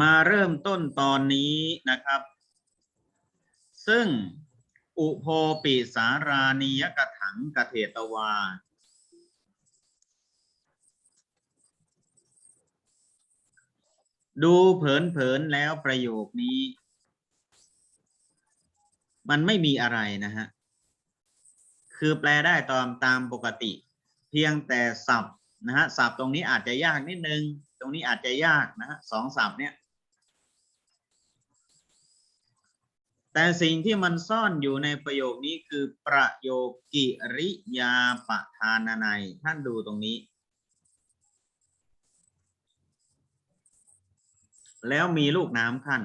มาเริ่มต้นตอนนี้นะครับ ซึ่งอุโพปิสารานียกถังกเทตวา ดูเผินๆแล้วประโยคนี้ มันไม่มีอะไรนะฮะ คือแปลได้ตามตามปกติ เพียงแต่ศัพท์นะฮะศัพท์ตรงนี้อาจจะยากนิดนึง ตรงนี้อาจจะยากนะฮะสองศัพท์เนี่ย แต่สิ่งที่มันซ่อนอยู่ในประโยคนี้คือประโยคกิริยาปทานนัยท่านดูตรงนี้ แล้วมีลูกน้ำขั้น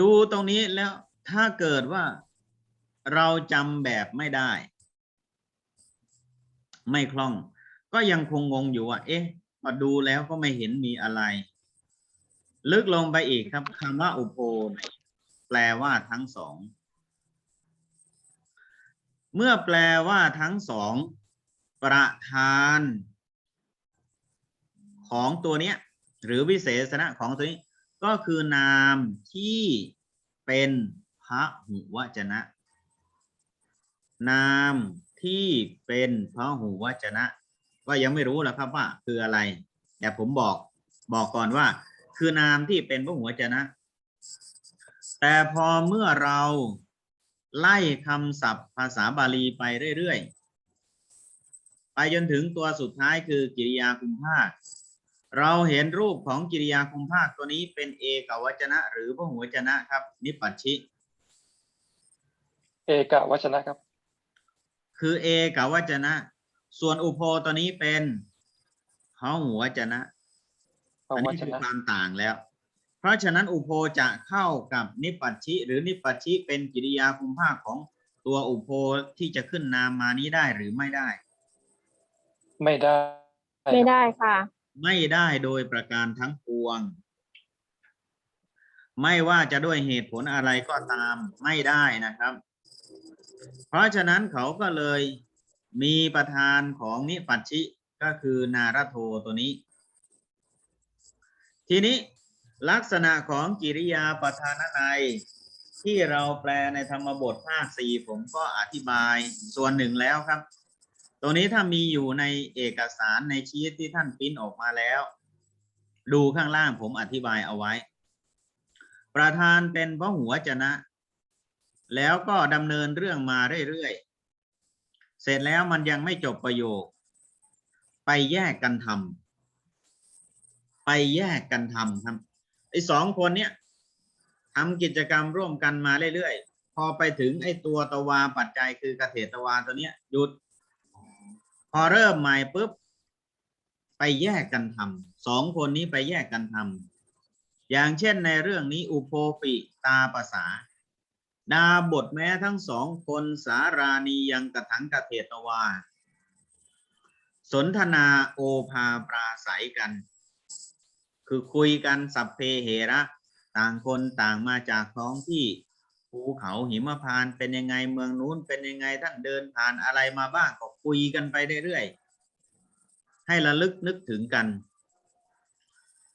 ดูตรงนี้แล้วถ้าเกิดว่าเราจำแบบไม่ได้ ไม่คล่อง ก็ยังคงงงอยู่ว่า เอ๊ะมาดูแล้วก็ไม่เห็นมีอะไร ลึกลงไปอีกครับคำว่าอุโพแปลว่าทั้งสอง เมื่อแปลว่าทั้งสอง ประธาน ของตัวเนี้ย หรือวิเศษณะของตัวนี้ ก็คือนามที่เป็นพระหุวจนะ นาม ที่เป็นพระหูวจนะ ก็ยังไม่รู้แล้วครับว่าคืออะไร แต่ผมบอกบอกก่อนว่า คือนามที่เป็นพระหูวจนะ แต่พอเมื่อเราไล่คำศัพท์ภาษาบาลีไปเรื่อยๆ ไปจนถึงตัวสุดท้ายคือกิริยาคุมภาค เราเห็นรูปของกิริยาคุมภาคตัวนี้เป็นเอกวจนะ หรือพระหูวจนะครับ นิปปัชชิ เอกวชนะครับ คือเอกวจนะ ส่วนอุโพตัวนี้เป็นพระหูวจนะพระอันวนี้ชคือนะความต่างแล้ว เพราะฉะนั้นอุโพจะเข้ากับนิปปัชชิหรือนิปปัชชิเป็นกิริยาคุมภาคของตัวอุโพที่จะขึ้นนามมานี้ได้หรือไม่ได้ ไม่ได้ ไม่ได้ค่ะ ไม่ได้โดยประการทั้งปวง ไม่ว่าจะด้วยเหตุผลอะไรก็ตามไม่ได้นะครับ เพราะฉะนั้นเขาก็เลยมีประธานของนิปัชชิก็คือนาราโทตัวนี้ ทีนี้ลักษณะของกิริยาประธานในยที่เราแปลในธรรมบทภาคสี่ผมก็อธิบายส่วนหนึ่งแล้วครับ ตรงนี้ถ้ามีอยู่ในเอกสารในชีตที่ท่านปริ้นออกมาแล้ว ดูข้างล่างผมอธิบายเอาไว้ ประธานเป็นพระหัวจนะ แล้วก็ดำเนินเรื่องมาเรื่อยๆ เสร็จแล้วมันยังไม่จบประโยค ไปแยกกันทำไปแยกกันทำครับไอ้สองคนเนี้ยทำกิจกรรมร่วมกันมาเรื่อยๆ พอไปถึงไอ้ตัวตวาปัจจัยคือกเกษตรวาตัวเนี้ยหยุด พอเริ่มใหม่ปุ๊บ ไปแยกกันทำสองคนนี้ไปแยกกันทำอย่างเช่นในเรื่องนี้อุโพปิตาภาษา ดาบทแม้ทั้งสองคนสารานียังกระถังกระเทตวา สนทนาโอภาปราศัยกัน คือคุยกันสัพเพเหระต่างคนต่างมาจากท้องที่ภูเขาหิมพานเป็นยังไงเมืองนู้นเป็นยังไงท่านเดินผ่านอะไรมาบ้างก็คุยกันไปเรื่อยๆให้ระลึกนึกถึงกัน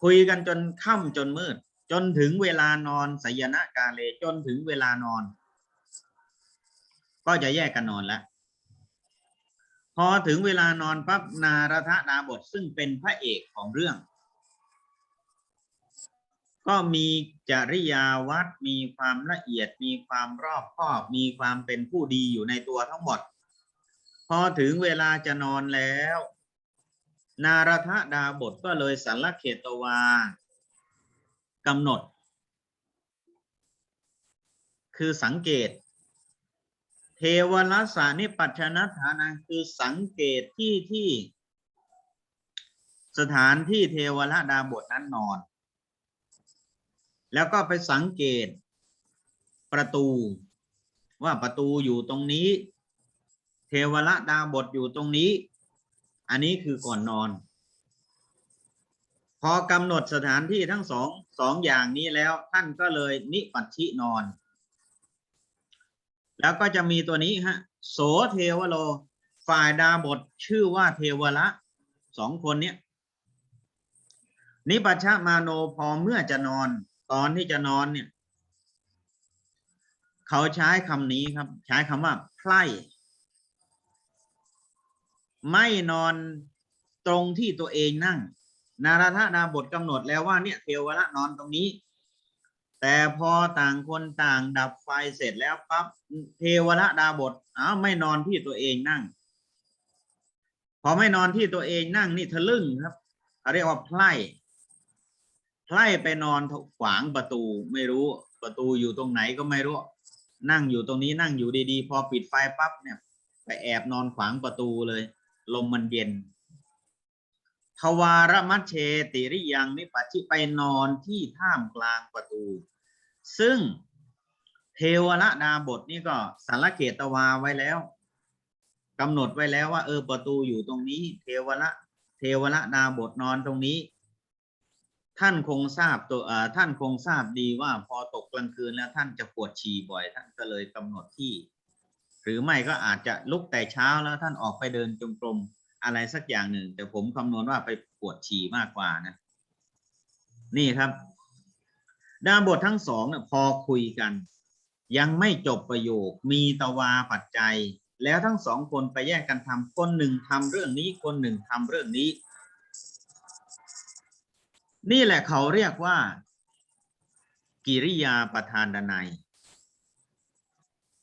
คุยกันจนค่ำจนมืด จนถึงเวลานอนสยนะกาเลจนถึงเวลานอน ก็จะแยกกันนอนแล้วพอถึงเวลานอนปั๊บนารทดาบทซึ่งเป็นพระเอกของเรื่อง ก็มีจริยาวัดมีความละเอียดมีความรอบคอบมีความเป็นผู้ดีอยู่ในตัวทั้งหมด พอถึงเวลาจะนอนแล้ว นารทดาบทก็เลยสัลลเขตวา กำหนด คือสังเกต เทวรัสานิปัจนฐานะคือสังเกตที่ที่ สถานที่เทวรดาบทนั้นนอน แล้วก็ไปสังเกตประตู ว่าประตูอยู่ตรงนี้ เทวรดาบทอยู่ตรงนี้ อันนี้คือก่อนนอน พอกำหนดสถานที่ทั้งสอง สองอย่างนี้แล้วท่านก็เลยนิปัชชินอน แล้วก็จะมีตัวนี้ฮะโสเทวโล ฝ่ายดาบทชื่อว่าเทวละสองคนเนี้ยนิปัชชมาโนพอเมื่อจะนอน ตอนที่จะนอนเนี่ย เขาใช้คำนี้ครับ ใช้คำว่าไพร่ไม่นอนตรงที่ตัวเองนั่ง นาราธนาบทกำหนดแล้วว่าเนี่ยเทวระนอนตรงนี้ แต่พอต่างคนต่างดับไฟเสร็จแล้วปั๊บเทวระดาบทอ้าวไม่นอนที่ตัวเองนั่ง พอไม่นอนที่ตัวเองนั่งนี่ทะลึ่งครับเขาเรียกว่าไพร่ไพร่ไปนอนขวางประตูไม่รู้ประตูอยู่ตรงไหนก็ไม่รู้ นั่งอยู่ตรงนี้นั่งอยู่ดีๆ พอปิดไฟปั๊บเนี่ย ไปแอบนอนขวางประตูเลย ลมมันเย็น ทวารมัชเชติริยังนิปัชิไปนอนที่ท่ามกลางประตู ซึ่งเทวระดาบทนี่ก็สารเกตวาไว้แล้วกำหนดไว้แล้วว่า เออประตูอยู่ตรงนี้ เทวระเทวระดาบทนอนตรงนี้ ท่านคงทราบตัวท่านคงทราบดีว่าพอตกกลางคืนแล้วท่านจะปวดฉี่บ่อย ท่านก็เลยกำหนดที่ หรือไม่ก็อาจจะลุกแต่เช้าแล้วท่านออกไปเดินจงกรม อะไรสักอย่างหนึ่ง แต่ผมคำนวณว่าไปปวดฉี่มากกว่านะ นี่ครับดาบททั้งสองเนี่ยพอคุยกัน ยังไม่จบประโยค มีตวาปัจจัย แล้วทั้งสองคนไปแยกกันทำคนหนึ่งทำเรื่องนี้คนหนึ่งทำเรื่องนี้ นี่แหละเขาเรียกว่า กิริยาประธานดนัย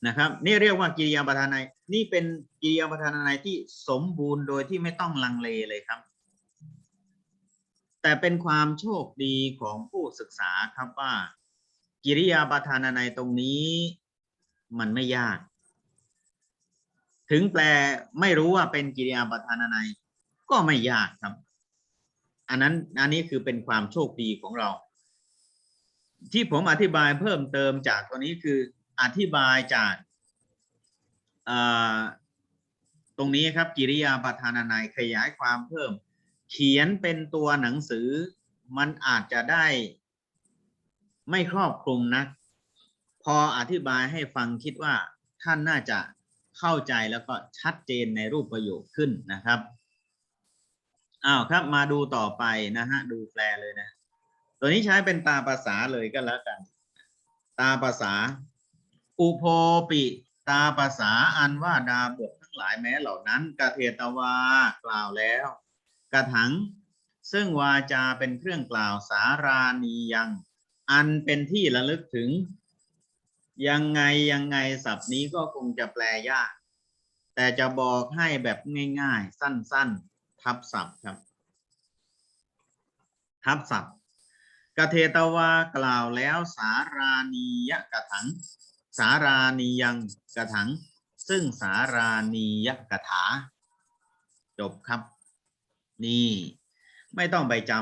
นะครับ นี่เรียกว่ากิริยาประธานในนี่เป็นกิริยาประธานในที่สมบูรณ์โดยที่ไม่ต้องลังเลเลยครับ แต่เป็นความโชคดีของผู้ศึกษาครับว่า กิริยาประธานในตรงนี้มันไม่ยาก ถึงแปลไม่รู้ว่าเป็นกิริยาประธานในก็ไม่ยากครับ อันนั้นอันนี้คือเป็นความโชคดีของเรา ที่ผมอธิบายเพิ่มเติมจากตัวนี้คือ อธิบายจากตรงนี้ครับกิริยาประธานนัยขยายความเพิ่ม เขียนเป็นตัวหนังสือ มันอาจจะได้ ไม่ครอบคลุมนะพออธิบายให้ฟังคิดว่าท่านน่าจะเข้าใจแล้วก็ชัดเจนในรูปประโยคขึ้นนะครับอ้าวครับมาดูต่อไปนะฮะดูแปลเลยนะ ตัวนี้ใช้เป็นตาภาษาเลยก็แล้วกัน ตาภาษา อุโพปิตาภาษาอันว่าดาบททั้งหลายแม้เหล่านั้นกเทตวากล่าวแล้วกระถัง ซึ่งวาจาเป็นเครื่องกล่าวสารานียัง อันเป็นที่ระลึกถึง ยังไงยังไงศัพท์นี้ก็คงจะแปลยาก แต่จะบอกให้แบบง่ายๆ สั้นๆ ทับศัพท์ครับ ทับศัพท์กเทตวากล่าวแล้วสารานียกระถัง สารานียังกระถัง ซึ่งสารานียกถา จบครับ นี่ ไม่ต้องไปจ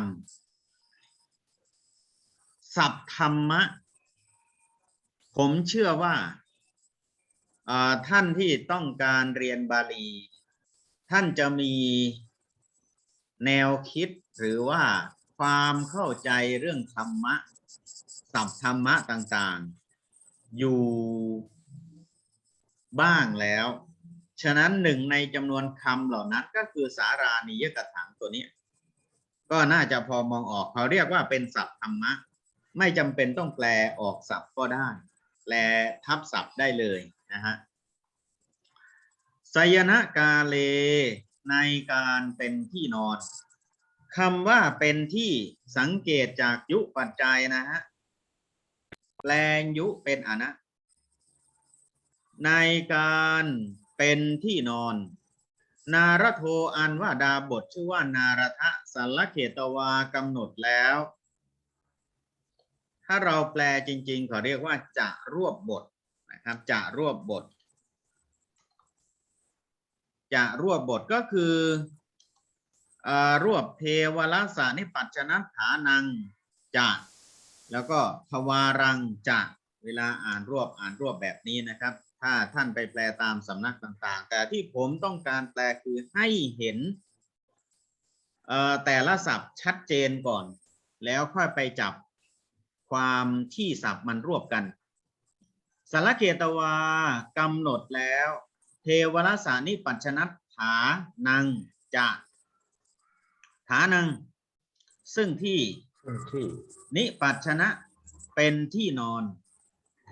ำศัพธรรมะ ผมเชื่อว่าท่านที่ต้องการเรียนบาลี ท่านจะมีแนวคิดหรือว่าความเข้าใจเรื่องธรรมะศัพธรรมะต่างๆ อยู่บ้างแล้ว ฉะนั้นหนึ่งในจำนวนคำเหล่านั้นก็คือสารานิยกถังตัวนี้ ก็น่าจะพอมองออกเขาเรียกว่าเป็นศัพท์ธรรมะ ไม่จำเป็นต้องแปลออกศัพท์ก็ได้ แปลทับศัพท์ได้เลยนะฮะสยนกาเลในการเป็นที่นอนคำว่าเป็นที่สังเกตจากยุปัจจัยนะฮะ แปลงยุเป็นอนะ ในการเป็นที่นอน นารโทอันว่าดาบทชื่อว่านารทะสัลเขตวากำหนดแล้ว ถ้าเราแปลจริงๆเขาเรียกว่าจะรวบบทนะครับจะรวบบท จะรวบบทก็คืออรวบเทวรสานิปัจจนัฐานังจะ แล้วก็ทวารังจะเวลาอ่านรวบอ่านรวบแบบนี้นะครับ ถ้าท่านไปแปลตามสำนักต่างๆ แต่ที่ผมต้องการแปลคือให้เห็นแต่ละศัพท์ชัดเจนก่อน แล้วค่อยไปจับความที่ศัพท์มันรวบกันสารเกตวากำหนดแล้ว เทวรสานิปัจจนัฐานังจะ ฐานัง ซึ่งที่ ที่นิปัชนะเป็นที่นอน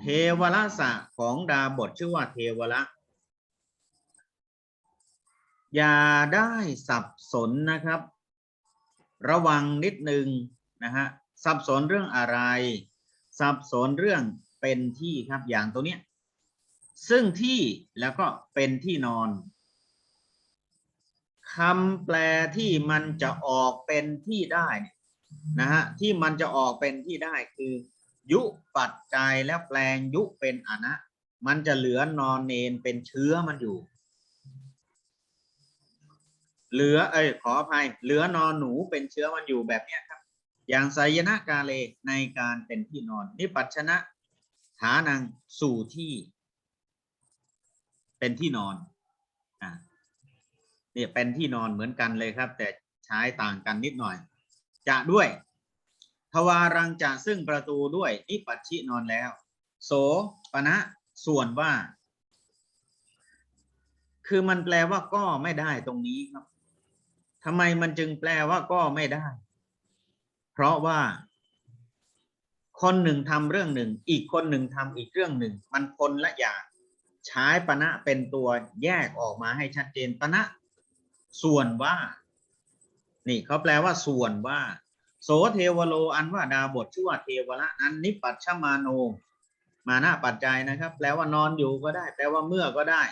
เทวละสะของดาบทชื่อว่าเทวละอย่าได้สับสนนะครับ ระวังนิดนึงนะฮะสับสนเรื่องอะไร สับสนเรื่องเป็นที่ครับอย่างตัวเนี้ยซึ่งที่แล้วก็เป็นที่นอนคำแปลที่มันจะออกเป็นที่ได้ นะฮะที่มันจะออกเป็นที่ได้คือ ยุปัจจัยแล้วแปลงยุเป็นอนะ มันจะเหลือนอนเนนเป็นเชื้อมันอยู่ เหลือเอ้ยขออภัย เหลือนอนหนูเป็นเชื้อมันอยู่แบบเนี้ยครับ อย่างไสยนะกาเลในการเป็นที่นอนนิปัชนะฐานังสู่ที่เป็นที่นอนอ่าเนี่ยเป็นที่นอนเหมือนกันเลยครับ แต่ใช้ต่างกันนิดหน่อย จะด้วย ทวารังจะซึ่งประตูด้วยนิปัชชินอนแล้ว โสปณะส่วนว่า คือมันแปลว่าก็ไม่ได้ตรงนี้ครับทำไมมันจึงแปลว่าก็ไม่ได้ เพราะว่า คนหนึ่งทำเรื่องหนึ่ง อีกคนหนึ่งทำอีกเรื่องหนึ่ง มันคนละอย่างใช้ปณะเป็นตัวแยกออกมาให้ชัดเจนปณะส่วนว่า นี่เขาแปลว่าส่วนว่า โสเทวโลอันว่าดาบทชื่อว่าเทวละนั้นนิปัชชมาโน มานะปัจจัยนะครับ แปลว่านอนอยู่ก็ได้ แปลว่าเมื่อก็ได้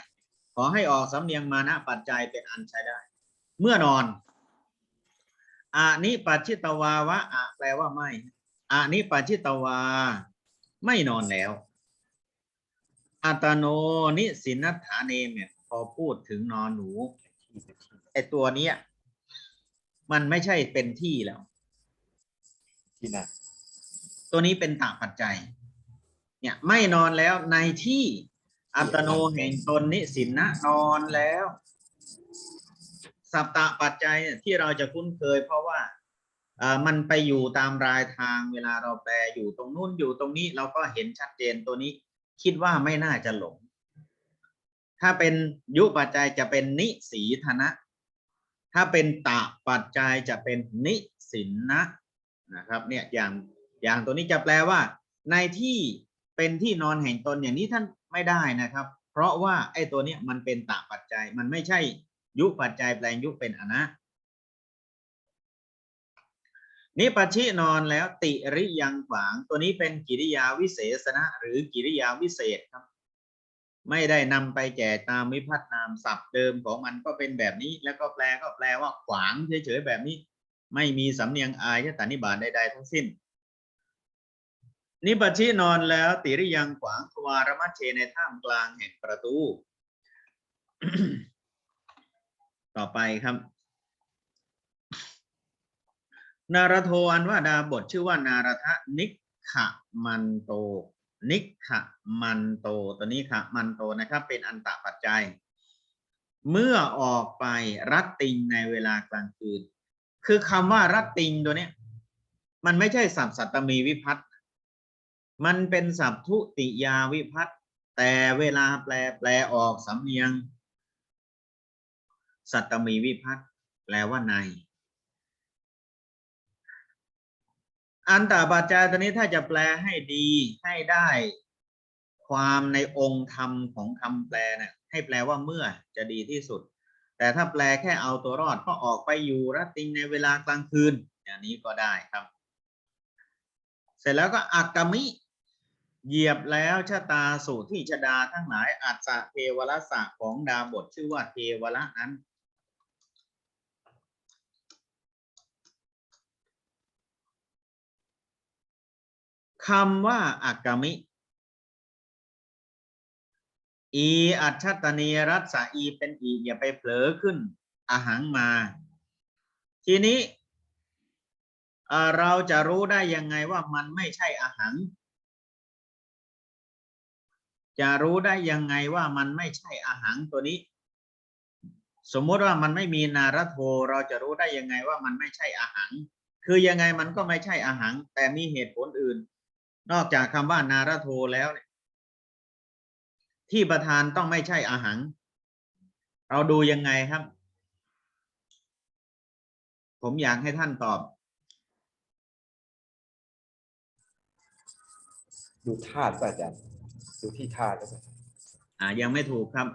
ขอให้ออกสำเนียงมานะปัจจัยเป็นอันใช้ได้ เมื่อนอนอานิปัจฉิตวาวะอะแปลว่าไม่อานิปัจฉิตวา ไม่นอนแล้วอัตโนนิสินัฐาเนมเนี่ยพอพูดถึงนอนหนูไอตัวนี้ มันไม่ใช่เป็นที่แล้ว ที่นะตัวนี้เป็นตาปัจจัย เนี่ยไม่นอนแล้วในที่อัตโนแห่งตนนิสินนะนอนแล้ว สัปตะปัจจัยเนี่ยที่เราจะคุ้นเคย เพราะว่าอ่ามันไปอยู่ตามรายทางเวลาเราแปลอยู่ตรงนู้นอยู่ตรงนี้เราก็เห็นชัดเจนตัวนี้ คิดว่าไม่น่าจะหลง ถ้าเป็นยุปัจจัยจะเป็นนิสีธนะ ถ้าเป็นตะปัจจัยจะเป็นนิสินนะนะครับเนี่ยอย่างอย่างตัวนี้จะแปลว่า ในที่เป็นที่นอนแห่งตนอย่างนี้ท่านไม่ได้นะครับ เพราะว่าไอ้ตัวเนี้ยมันเป็นตะปัจจัยมันไม่ใช่ยุปัจจัยแปลงยุเป็นอนะนิปัชินอนแล้วติริยังขวาง ตัวนี้เป็นกิริยาวิเศษณะหรือกิริยาวิเศษครับ ไม่ได้นำไปแก่ตามวิพัฒนามศัพท์เดิมของมันก็เป็นแบบนี้ แล้วก็แปลก็แปลว่าขวางเฉยๆแบบนี้ ไม่มีสำเนียงอายตานิบาตใดๆทั้งสิ้น นิปัชชินอนแล้วติริยังขวางทวารมัชเชในท่ามกลางแห่งประตู ต่อไปครับ นารโทอันว่าดาบทชื่อว่านารทะนิกขมันโต นิขะมันโตตัวนี้ขะมันโตนะครับ เป็นอันตะปัจจัย เมื่อออกไปรัตติงในเวลากลางคืน คือคำว่ารัตติงตัวนี้มันไม่ใช่สับสัตตมีวิพัตมันเป็นสับทุติยาวิพัตแต่เวลาแปลแปลออกสำเนียง สัตตมีวิพัตแปลว่าใน อันตาปัจจัยตัวนี้ถ้าจะแปลให้ดีให้ได้ความในองค์ธรรมของคำแปลนะให้แปลว่าเมื่อจะดีที่สุด แต่ถ้าแปลแค่เอาตัวรอดก็ออกไปอยู่รัตติงในเวลากลางคืนอย่างนี้ก็ได้ครับ เสร็จแล้วก็อักกมิ เหยียบแล้วชะตาสู่ที่ชดาทั้งหลายอัศสะเทวรสะของดาบทชื่อว่าเทวระนั้น คำว่าอักกมิ อีอัจฉตเนรัสอีเป็นอีอย่าไปเผลอขึ้นอาหังมา ทีนี้เอ่อเราจะรู้ได้ยังไงว่ามันไม่ใช่อาหัง จะรู้ได้ยังไงว่ามันไม่ใช่อาหังตัวนี้ สมมติว่ามันไม่มีนารโทเราจะรู้ได้ยังไงว่ามันไม่ใช่อาหัง คือยังไงมันก็ไม่ใช่อาหัง แต่มีเหตุผลอื่น นอกจากคำว่านารโทแล้วเนี่ยที่ประธานต้องไม่ใช่อาหังเราดูยังไงครับ ผมอยากให้ท่านตอบ ดูธาตุป่ะอาจารย์ดูที่ธาตุแล้วป่ะอ่ายังไม่ถูกครับ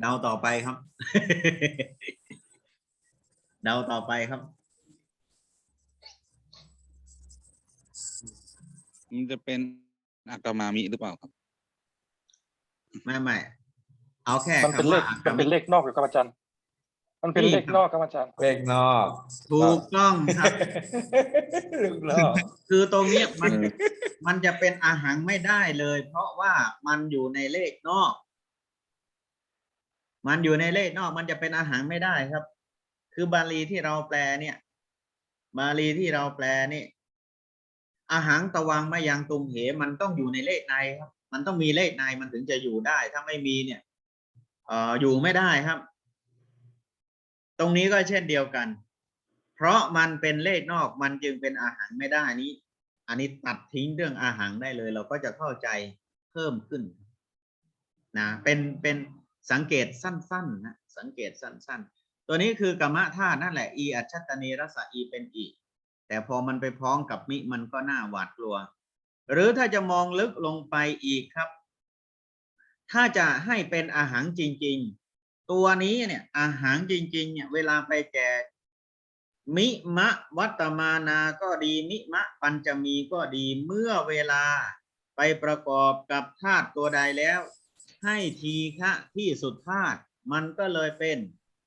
เดาต่อไปครับ เดาต่อไปครับ มันจะเป็นอากามามิหรือเปล่าครับ ไม่ไม่เอาแค่มันเป็นคำเลว่าขมันเป็นเลขนอกอยู่ครับอาจารย์ มันเป็นเลขนอกครับอาจารย์ เลขนอกถูกต้องครับ เลขนอกคือตรงเนี้ยมันเออมันจะเป็นอาหารไม่ได้เลย เพราะว่ามันอยู่ในเลขนอก มันอยู่ในเลขนอก มันจะเป็นอาหารไม่ได้ครับ คือบาลีที่เราแปลเนี่ย บาลีที่เราแปลนี่ อาหารตะวังมายังตุมเหมันต้องอยู่ในเลขในครับ มันต้องมีเลขในมันถึงจะอยู่ได้ ถ้าไม่มีเนี่ยเอ่ออยู่ไม่ได้ครับ ตรงนี้ก็เช่นเดียวกัน เพราะมันเป็นเลขนอกมันจึงเป็นอาหารไม่ได้นี้ อันนี้ตัดทิ้งเรื่องอาหารได้เลย เราก็จะเข้าใจเพิ่มขึ้นนะเป็นเป็นสังเกตสั้นๆนะสังเกตสั้น ๆ ตัวนี้คือกรรมธาตุนั่นแหละอีอัจฉตนีรสะอีเป็นอี แต่พอมันไปพ้องกับมิมันก็น่าหวาดกลัว หรือถ้าจะมองลึกลงไปอีกครับ ถ้าจะให้เป็นอาหารจริง ๆ ตัวนี้เนี่ยอาหารจริง ๆ เนี่ย เวลาไปแจกมิมะวัตมานาก็ดีมิมะปัญจมีก็ดีเมื่อเวลาไปประกอบกับธาตุตัวใดแล้ว ให้ทีฆะที่สุดธาตุมันก็เลยเป็น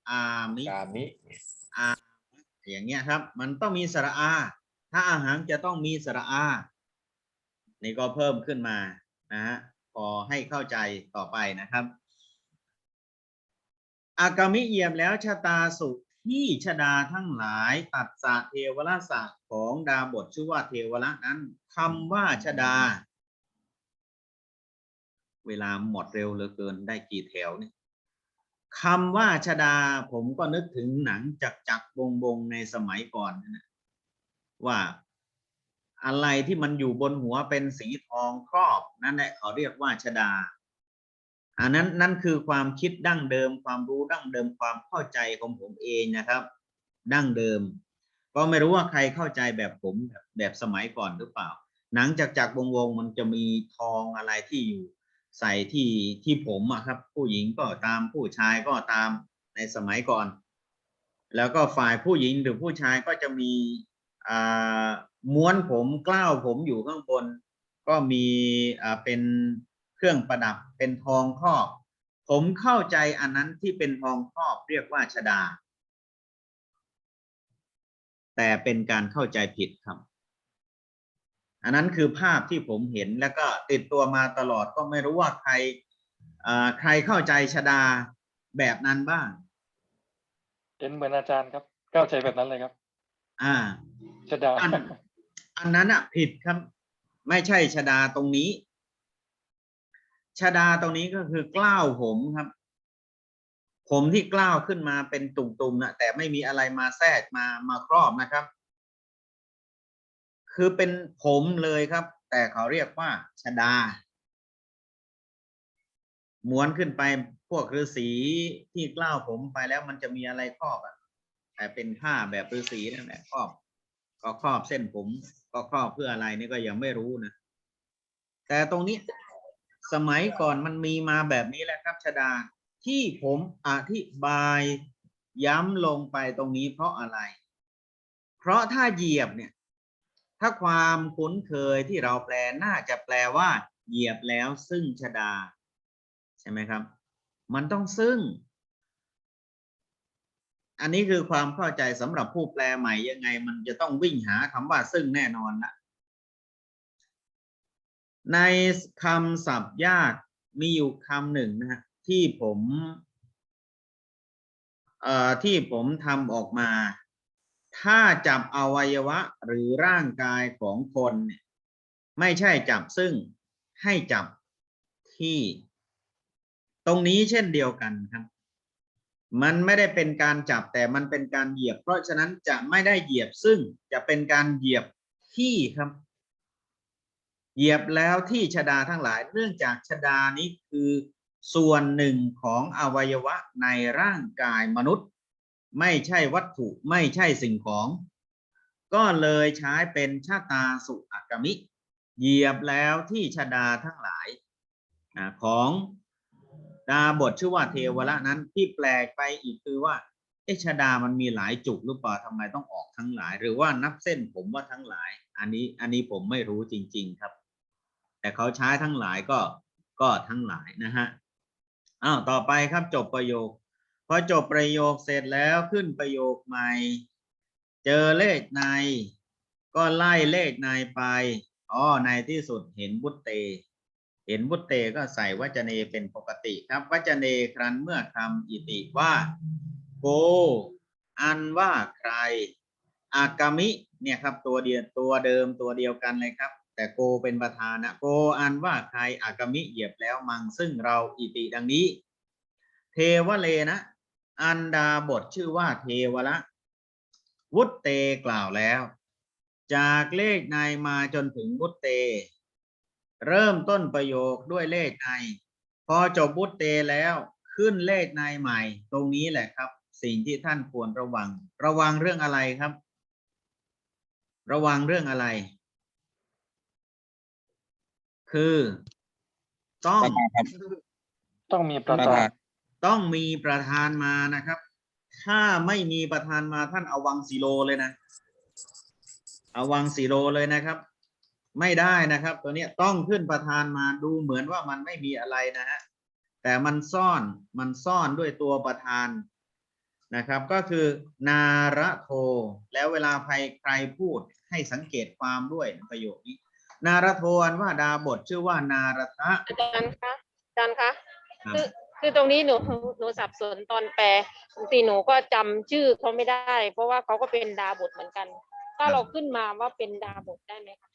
อามิกามิ อย่างเงี้ยครับ มันต้องมีสระอา ถ้าอาหารจะต้องมีสระอา นี่ก็เพิ่มขึ้นมานะฮะพอให้เข้าใจต่อไปนะครับ อากามิเยี่ยมแล้วชะตาสุขที่ชดาทั้งหลายตัดสะเทวรศักของดาบทชื่อว่าเทวระนั้นคำว่าชดา เวลาหมดเร็วเหลือเกินได้กี่แถวนี่ คำว่าชดาผมก็นึกถึงหนังจักจักรวงศ์วงในสมัยก่อนนะว่าอะไรที่มันอยู่บนหัวเป็นสีทองครอบนั่นแหละเขาเรียกว่าชดาอันนั้นนั่นคือความคิดดั้งเดิม ความรู้ดั้งเดิมความเข้าใจของผมเองนะครับ ดั้งเดิม ก็ไม่รู้ว่าใครเข้าใจแบบผมแบบแบบสมัยก่อนหรือเปล่า หนังจากจากวงวงมันจะมีทองอะไรที่อยู่ ใส่ที่ที่ผมอะครับ ผู้หญิงก็ตามผู้ชายก็ตามในสมัยก่อน แล้วก็ฝ่ายผู้หญิงหรือผู้ชายก็จะมีอ่าม้วนผมกล้าวผมอยู่ข้างบน ก็มีอ่าเป็นเครื่องประดับเป็นทองครอบ ผมเข้าใจอันนั้นที่เป็นทองครอบเรียกว่าชดา แต่เป็นการเข้าใจผิดครับ อันนั้นคือภาพที่ผมเห็นแล้วก็ติดตัวมาตลอดก็ไม่รู้ว่าใครอ่าใครเข้าใจชดาแบบนั้นบ้างเห็นเหมือนอาจารย์ครับเข้าใจแบบนั้นเลยครับ อ่าชดาอันอันนั้นอะผิดครับ ไม่ใช่ชดาตรงนี้ชดาตรงนี้ก็คือกล้าวผมครับ ผมที่กล้าวขึ้นมาเป็นตุ่มๆนะแต่ไม่มีอะไรมาแทรกมามาครอบนะครับ คือเป็นผมเลยครับ แต่เขาเรียกว่าชดาม้วนขึ้นไปพวกฤาษีที่กล้าวผมไปแล้วมันจะมีอะไรครอบอะแต่เป็นผ้าแบบฤาษีนั่นแหละครอบ ก็ครอบเส้นผม ก็ครอบเพื่ออะไรนี่ก็ยังไม่รู้นะ แต่ตรงนี้สมัยก่อนมันมีมาแบบนี้แหละครับชดาที่ผมอธิบายย้ำลงไปตรงนี้เพราะอะไร เพราะถ้าเหยียบเนี่ย ถ้าความคุ้นเคยที่เราแปลน่าจะแปลว่า เหยียบแล้วซึ่งชดา ใช่ไหมครับ มันต้องซึ่ง อันนี้คือความเข้าใจสำหรับผู้แปลใหม่ยังไง มันจะต้องวิ่งหาคำว่าซึ่งแน่นอนละในคำศัพท์ยากมีอยู่คำหนึ่งนะฮะที่ผม เอ่อที่ผมทำออกมา ถ้าจับอวัยวะหรือร่างกายของคนเนี่ยไม่ใช่จับซึ่งให้จับที่ ตรงนี้เช่นเดียวกันครับ มันไม่ได้เป็นการจับแต่มันเป็นการเหยียบ เพราะฉะนั้นจะไม่ได้เหยียบซึ่งจะเป็นการเหยียบที่ครับ เหยียบแล้วที่ชดาทั้งหลาย เนื่องจากชดานี้คือส่วนหนึ่งของอวัยวะในร่างกายมนุษย์ ไม่ใช่วัตถุไม่ใช่สิ่งของ ก็เลยใช้เป็นชาตาสุอากมิ เหยียบแล้วที่ชาดาทั้งหลายของดาบทชื่อว่าเทวละนั้นที่แปลกไปอีกคือว่าเอชดามันมีหลายจุกหรือเปล่าทำไมต้องออกทั้งหลาย หรือว่านับเส้นผมว่าทั้งหลาย อันนี้อันนี้ผมไม่รู้จริง ๆครับ แต่เขาใช้ทั้งหลายก็ก็ทั้งหลายนะฮะอ้าวต่อไปครับจบประโยค พอจบประโยคเสร็จแล้วขึ้นประโยคใหม่ เจอเลขใน ก็ไล่เลขในไปอ๋อในที่สุดเห็นบุตเต เห็นบุตเตก็ใส่วัจเนเป็นปกติครับ วัจเนครั้นเมื่อคำอิติว่าโก อันว่าใคร อากามิ เนี่ยครับตัวเดียวตัวเดิมตัวเดียวกันเลยครับ แต่โกเป็นประธานนะโกอันว่าใครอากามิเหยียบแล้วมังซึ่งเราอิติดังนี้ เทวเลนะ อันดาบทชื่อว่าเทวละ วุตเตกล่าวแล้ว จากเลขในมาจนถึงวุตเต เริ่มต้นประโยคด้วยเลขใน พอจบวุตเตแล้วขึ้นเลขในใหม่ ตรงนี้แหละครับ สิ่งที่ท่านควรระวัง ระวังเรื่องอะไรครับ ระวังเรื่องอะไร คือ ต้องต้องมีประประธาน ต้องมีประธานมานะครับ ถ้าไม่มีประธานมาท่านเอาวังสีโลเลยนะ เอาวังสีโลเลยนะครับ ไม่ได้นะครับ ตัวเนี้ยต้องขึ้นประธานมาดูเหมือนว่ามันไม่มีอะไรนะฮะแต่มันซ่อนมันซ่อนด้วยตัวประธานนะครับ ก็คือ นาระโท แล้วเวลาใครใครพูดให้สังเกตความด้วยประโยคนี้ นาระโทอันว่าดาบทชื่อว่านารทะอาจารย์คะอาจารย์คะครับคือ คือตรงนี้หนูหนูสับสนตอนแปลบางทีหนูก็จำชื่อเขาไม่ได้ เพราะว่าเขาก็เป็นดาบทเหมือนกัน ถ้าเราขึ้นมาว่าเป็นดาบทได้ไหมคะ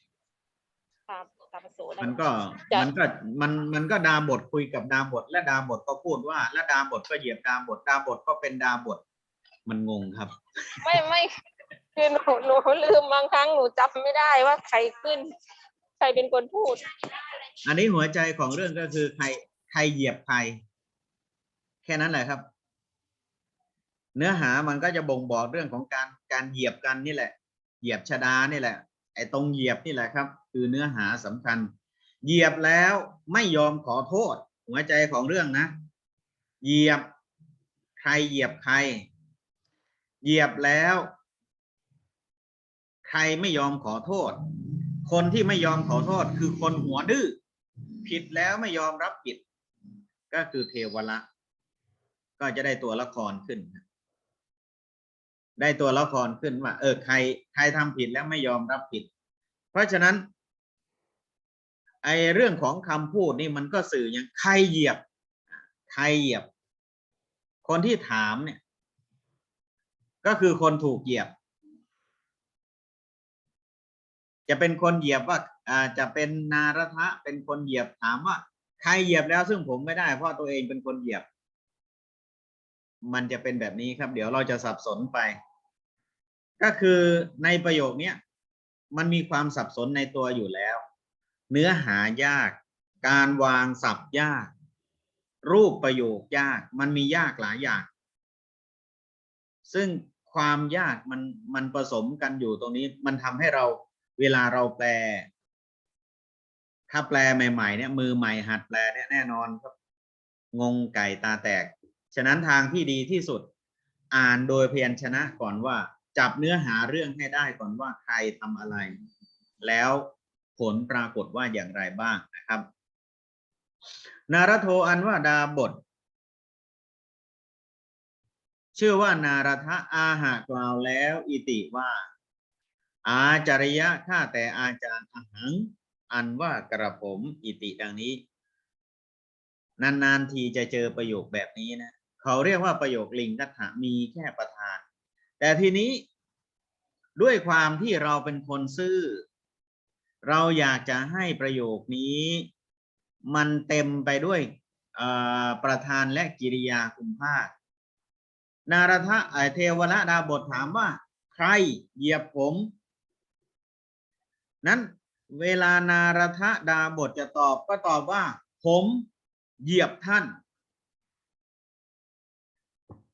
ตามตามโสได้ไหมันก็จะมันก็มันมันก็ดาบทคุยกับดาบท และดาบทก็พูดว่า และดาบทก็เหยียบดาบทดาบทก็เป็นดาบท มันงงครับ ไม่ไม่คือหนูหนูลืมบางครั้งหนูจำไม่ได้ว่าใครขึ้น ใครเป็นคนพูด อันนี้หัวใจของเรื่องก็คือใครใครเหยียบใครแค่นั้นแหละครับ เนื้อหามันก็จะบ่งบอกเรื่องของการการเหยียบกันนี่แหละ เหยียบชดานี่แหละ ไอ้ตรงเหยียบนี่แหละครับ คือเนื้อหาสำคัญ เหยียบแล้วไม่ยอมขอโทษ หัวใจของเรื่องนะ เหยียบใครเหยียบใคร เหยียบแล้ว ใครไม่ยอมขอโทษ คนที่ไม่ยอมขอโทษ คือคนหัวดื้อผิดแล้วไม่ยอมรับผิด ก็คือเทวละ ก็จะได้ตัวละครขึ้น ได้ตัวละครขึ้นว่า เออใครใครทำผิดแล้วไม่ยอมรับผิด เพราะฉะนั้นไอเรื่องของคำพูดนี่มันก็สื่ออย่างใครเหยียบ ใครเหยียบ คนที่ถามเนี่ย ก็คือคนถูกเหยียบ จะเป็นคนเหยียบว่าอ่าจะเป็นนารทะเป็นคนเหยียบถามว่าใครเหยียบแล้วซึ่งผมไม่ได้เพราะตัวเองเป็นคนเหยียบ มันจะเป็นแบบนี้ครับ เดี๋ยวเราจะสับสนไป ก็คือในประโยคนี้มันมีความสับสนในตัวอยู่แล้ว เนื้อหายาก การวางศัพท์ยาก รูปประโยคยาก มันมียากหลายอย่าง ซึ่งความยากมันมันผสมกันอยู่ตรงนี้ มันทำให้เราเวลาเราแปล ถ้าแปลใหม่ ๆ เนี่ย มือใหม่หัดแปลเนี่ยแน่นอนครับ งงไก่ตาแตก ฉะนั้นทางที่ดีที่สุดอ่านโดยพยัญชนะก่อนว่า จับเนื้อหาเรื่องให้ได้ก่อนว่าใครทำอะไร แล้วผลปรากฏว่าอย่างไรบ้างนะครับ นารโทอันว่าดาบท ชื่อว่านารทะอาหากล่าวแล้วอิติว่า อาจาริยะข้าแต่อาจารย์อหัง อันว่ากระผมอิติดังนี้ นานๆทีจะเจอประโยคแบบนี้นะ เขาเรียกว่าประโยคลิงกัตถะมีแค่ประธาน แต่ทีนี้ด้วยความที่เราเป็นคนซื่อ เราอยากจะให้ประโยคนี้ มันเต็มไปด้วยประธานและกิริยาคุณภาพนารทะเทวละดาบทถามว่า ใครเหยียบผม นั้นเวลานารทะดาบทจะตอบก็ตอบว่า ผมเหยียบท่าน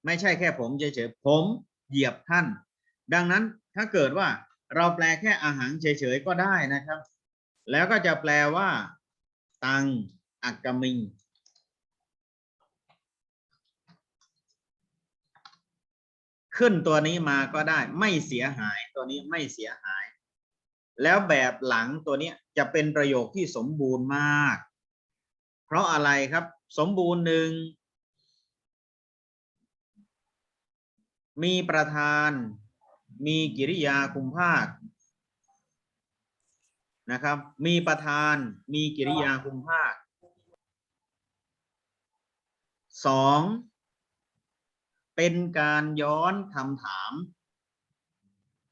ไม่ใช่แค่ผมเฉยๆผมเหยียบท่าน ดังนั้นถ้าเกิดว่าเราแปลแค่อาหารเฉยๆก็ได้นะครับ แล้วก็จะแปลว่า ตังอักกมิง ขึ้นตัวนี้มาก็ได้ ไม่เสียหายตัวนี้ไม่เสียหาย แล้วแบบหลังตัวนี้จะเป็นประโยคที่สมบูรณ์มาก เพราะอะไรครับ สมบูรณ์หนึ่ง มีประธาน มีกิริยาคุมภาคนะครับ มีประธาน มีกิริยาคุมภาคสองเป็นการย้อนคำถาม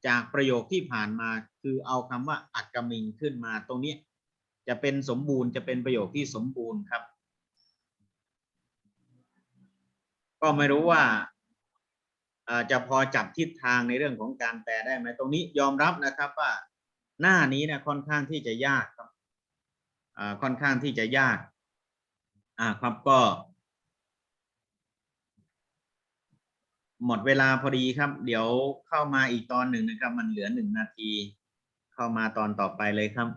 จากประโยคที่ผ่านมาคือเอาคำว่าอักกมิงขึ้นมาตรงนี้ จะเป็นสมบูรณ์จะเป็นประโยคที่สมบูรณ์ครับ ก็ไม่รู้ว่า จะพอจับทิศทางในเรื่องของการแปลได้ไหมตรงนี้ยอมรับนะครับว่าหน้านี้นะค่อนข้างที่จะยากครับอ่าค่อนข้างที่จะยากอ่าครับก็ หมดเวลาพอดีครับ เดี๋ยวเข้ามาอีกตอนหนึ่งนะครับ มันเหลือหนึ่งนาที เข้ามาตอนต่อไปเลยครับ